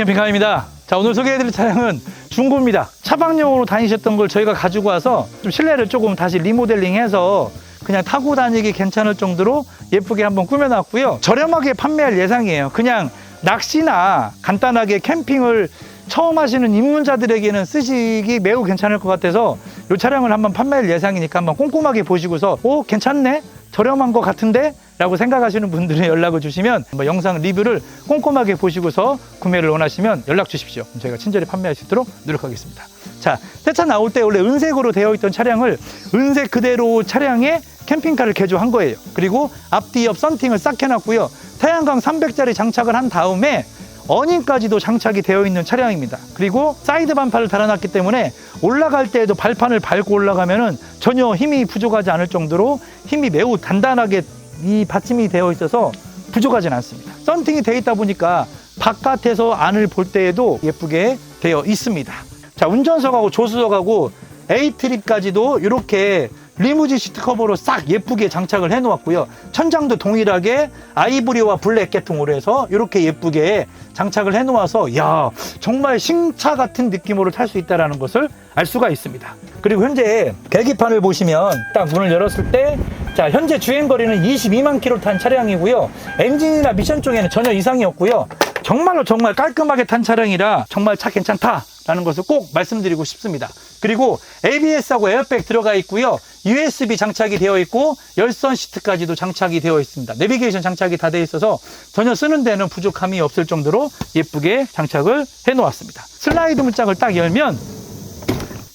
캠핑카입니다. 자, 오늘 소개해드릴 차량은 중고입니다. 차박용으로 다니셨던 걸 저희가 가지고 와서 좀 실내를 조금 다시 리모델링해서 그냥 타고 다니기 괜찮을 정도로 예쁘게 한번 꾸며놨고요. 저렴하게 판매할 예상이에요. 그냥 낚시나 간단하게 캠핑을 처음 하시는 입문자들에게는 쓰시기 매우 괜찮을 것 같아서 이 차량을 한번 판매할 예상이니까 한번 꼼꼼하게 보시고서 오 괜찮네 저렴한 것 같은데 라고 생각하시는 분들은 연락을 주시면 한번 영상 리뷰를 꼼꼼하게 보시고서 구매를 원하시면 연락 주십시오. 저희가 친절히 판매할 수 있도록 노력하겠습니다. 자, 새차 나올 때 원래 은색으로 되어 있던 차량을 은색 그대로 차량에 캠핑카를 개조한 거예요. 그리고 앞뒤 옆 썬팅을 싹 해놨고요. 태양광 300짜리 장착을 한 다음에 어닝까지도 장착이 되어 있는 차량입니다. 그리고 사이드 반판을 달아놨기 때문에 올라갈 때에도 발판을 밟고 올라가면은 전혀 힘이 부족하지 않을 정도로 힘이 매우 단단하게 이 받침이 되어 있어서 부족하진 않습니다. 썬팅이 되어 있다 보니까 바깥에서 안을 볼 때에도 예쁘게 되어 있습니다. 자, 운전석하고 조수석하고 A트립까지도 이렇게 리무진 시트 커버로 싹 예쁘게 장착을 해 놓았고요. 천장도 동일하게 아이보리와 블랙 계통으로 해서 이렇게 예쁘게 장착을 해 놓아서 야, 정말 신차 같은 느낌으로 탈 수 있다라는 것을 알 수가 있습니다. 그리고 현재 계기판을 보시면 딱 문을 열었을 때 자, 현재 주행 거리는 22만 킬로 탄 차량이고요. 엔진이나 미션 쪽에는 전혀 이상이 없고요. 정말로 정말 깔끔하게 탄 차량이라 정말 차 괜찮다 라는 것을 꼭 말씀드리고 싶습니다. 그리고 ABS하고 에어백 들어가 있고요. USB 장착이 되어 있고 열선 시트까지도 장착이 되어 있습니다. 내비게이션 장착이 다 되어 있어서 전혀 쓰는 데는 부족함이 없을 정도로 예쁘게 장착을 해 놓았습니다. 슬라이드 문짝을 딱 열면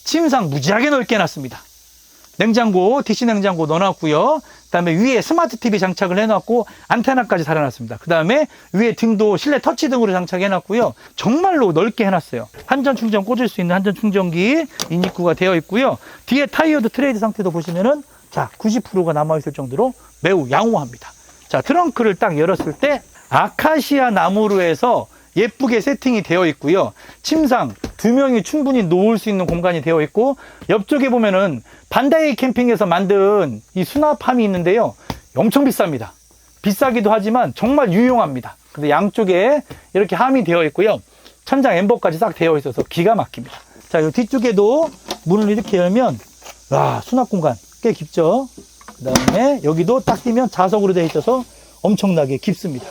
침상 무지하게 넓게 놨습니다. 냉장고, DC 냉장고 넣어놨고요. 그다음에 위에 스마트 TV 장착을 해놨고 안테나까지 달아놨습니다. 그다음에 위에 등도 실내 터치 등으로 장착해놨고요. 정말로 넓게 해놨어요. 한전 충전 꽂을 수 있는 한전 충전기 인입구가 되어 있고요. 뒤에 타이어도 트레이드 상태도 보시면은 자 90%가 남아 있을 정도로 매우 양호합니다. 자 트렁크를 딱 열었을 때 아카시아 나무로 해서 예쁘게 세팅이 되어 있고요. 침상 두 명이 충분히 놓을 수 있는 공간이 되어 있고 옆쪽에 보면은 반다이 캠핑에서 만든 이 수납함이 있는데요. 엄청 비쌉니다. 비싸기도 하지만 정말 유용합니다. 근데 양쪽에 이렇게 함이 되어 있고요. 천장 엠버까지 싹 되어 있어서 기가 막힙니다. 자, 이 뒤쪽에도 문을 이렇게 열면 와, 수납 공간 꽤 깊죠. 그 다음에 여기도 딱 뛰면 자석으로 되어 있어서 엄청나게 깊습니다.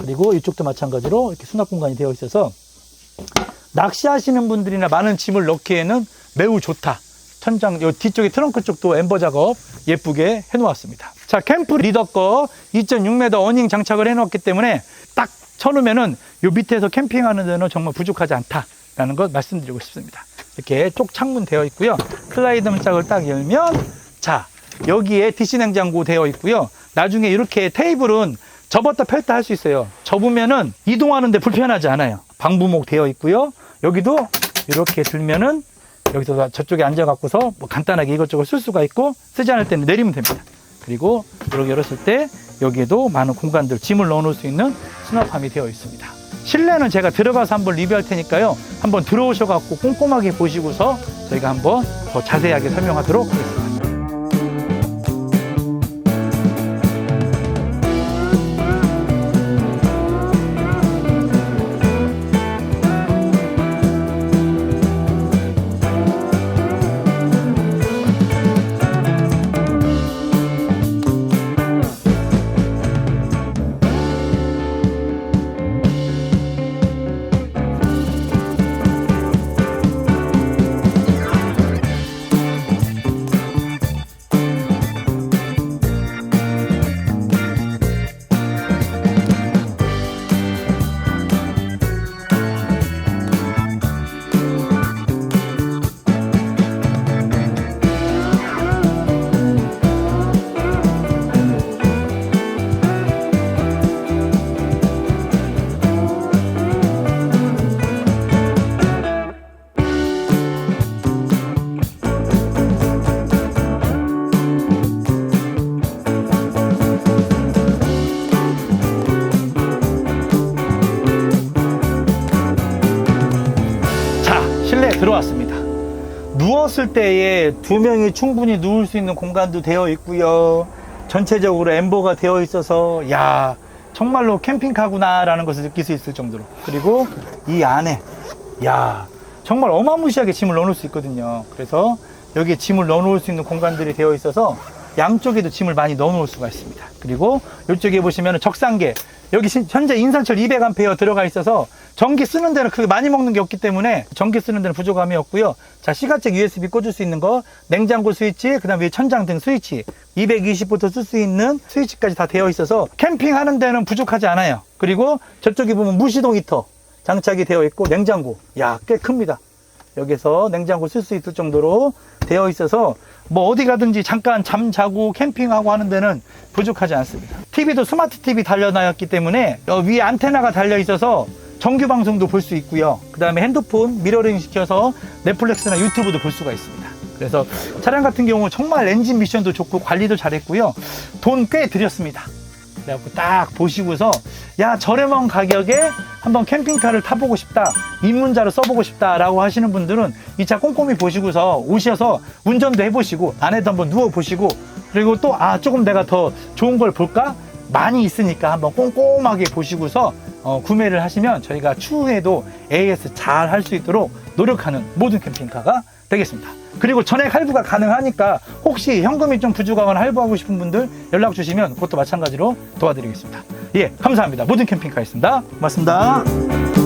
그리고 이쪽도 마찬가지로 이렇게 수납 공간이 되어 있어서 낚시하시는 분들이나 많은 짐을 넣기에는 매우 좋다. 천장, 요 뒤쪽에 트렁크 쪽도 엠버 작업 예쁘게 해놓았습니다. 자, 캠프 리더 거 2.6m 어닝 장착을 해놓았기 때문에 딱 쳐놓으면은 요 밑에서 캠핑하는 데는 정말 부족하지 않다라는 것 말씀드리고 싶습니다. 이렇게 쪽 창문 되어 있고요. 슬라이드 문짝을 딱 열면 자, 여기에 DC 냉장고 되어 있고요. 나중에 이렇게 테이블은 접었다 펼다 할 수 있어요. 접으면은 이동하는데 불편하지 않아요. 방부목 되어 있고요. 여기도 이렇게 들면은 여기서 저쪽에 앉아 갖고서 뭐 간단하게 이것저것 쓸 수가 있고 쓰지 않을 때는 내리면 됩니다. 그리고 이렇게 열었을 때 여기에도 많은 공간들 짐을 넣어 놓을 수 있는 수납함이 되어 있습니다. 실내는 제가 들어가서 한번 리뷰할 테니까요. 한번 들어오셔 갖고 꼼꼼하게 보시고서 저희가 한번 더 자세하게 설명하도록 하겠습니다. 누웠을 때에 두 명이 충분히 누울 수 있는 공간도 되어 있고요. 전체적으로 엠버가 되어 있어서 야 정말로 캠핑카구나라는 것을 느낄 수 있을 정도로. 그리고 이 안에, 야 정말 어마무시하게 짐을 넣어놓을 수 있거든요. 그래서 여기에 짐을 넣어놓을 수 있는 공간들이 되어 있어서 양쪽에도 짐을 많이 넣어놓을 수가 있습니다. 그리고 이쪽에 보시면 적상계. 여기 신- 현재 인산철 200A 들어가 있어서 전기 쓰는 데는 크게 많이 먹는 게 없기 때문에 전기 쓰는 데는 부족함이 없고요. 자, 시가책 USB 꽂을 수 있는 거, 냉장고 스위치, 그 다음에 천장 등 스위치, 220V 쓸수 있는 스위치까지 다 되어 있어서 캠핑하는 데는 부족하지 않아요. 그리고 저쪽에 보면 무시동 히터 장착이 되어 있고 냉장고, 야, 꽤 큽니다. 여기서 냉장고 쓸 수 있을 정도로 되어 있어서 뭐 어디 가든지 잠깐 잠 자고 캠핑하고 하는 데는 부족하지 않습니다. TV도 스마트 TV 달려놨기 때문에 어, 위에 안테나가 달려 있어서 정규 방송도 볼 수 있고요. 그 다음에 핸드폰 미러링 시켜서 넷플릭스나 유튜브도 볼 수가 있습니다. 그래서 차량 같은 경우 정말 엔진 미션도 좋고 관리도 잘했고요. 돈 꽤 들였습니다. 그래갖고 딱 보시고서 야 저렴한 가격에 한번 캠핑카를 타보고 싶다 입문자로 써보고 싶다라고 하시는 분들은 이 차 꼼꼼히 보시고서 오셔서 운전도 해보시고 안에도 한번 누워보시고 그리고 또 아 조금 내가 더 좋은 걸 볼까 많이 있으니까 한번 꼼꼼하게 보시고서 어, 구매를 하시면 저희가 추후에도 AS 잘 할 수 있도록 노력하는 모든 캠핑카가 되겠습니다. 그리고 전액 할부가 가능하니까 혹시 현금이 좀 부족하거나 할부하고 싶은 분들 연락 주시면 그것도 마찬가지로 도와드리겠습니다. 예, 감사합니다. 모든 캠핑카였습니다. 고맙습니다.